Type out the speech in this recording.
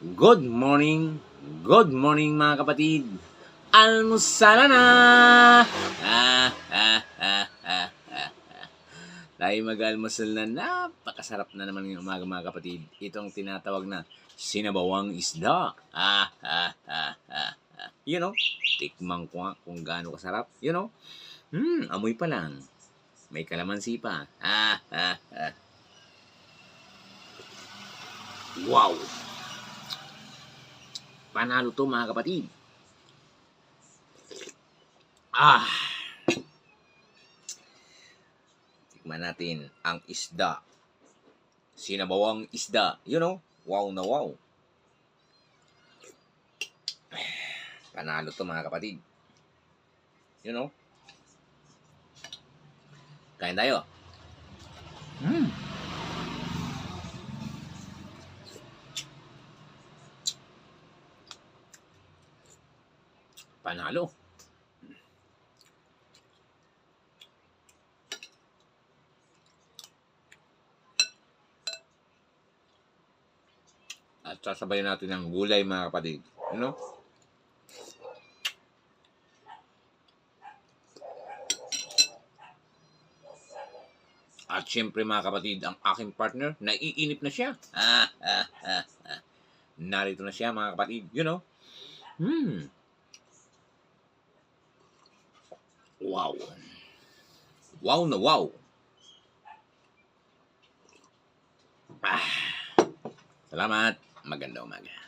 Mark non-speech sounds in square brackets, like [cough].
Good morning, good morning mga kapatid. Almusala na! Ah. Tayo mag-almusal na napakasarap na naman ng umaga mga kapatid. Itong tinatawag na sinabawang isda. You know, tikman ko kung gaano kasarap. You know, hmm, amoy pa lang. May kalamansi pa. Ah, ah, ah. Wow! Panalo to mga kapatid. Ah! Tikman natin ang isda. Sinabawang isda. You know, wow na wow. Panalo to mga kapatid. You know? Kain tayo. Hmm. Panalo. At sasabayan natin ng gulay mga kapatid. You know? At syempre mga kapatid, ang aking partner, naiinip na siya. [laughs] Narito na siya mga kapatid. You know? Hmm. Wow. Wow na wow. Ah. Salamat. Maganda umaga.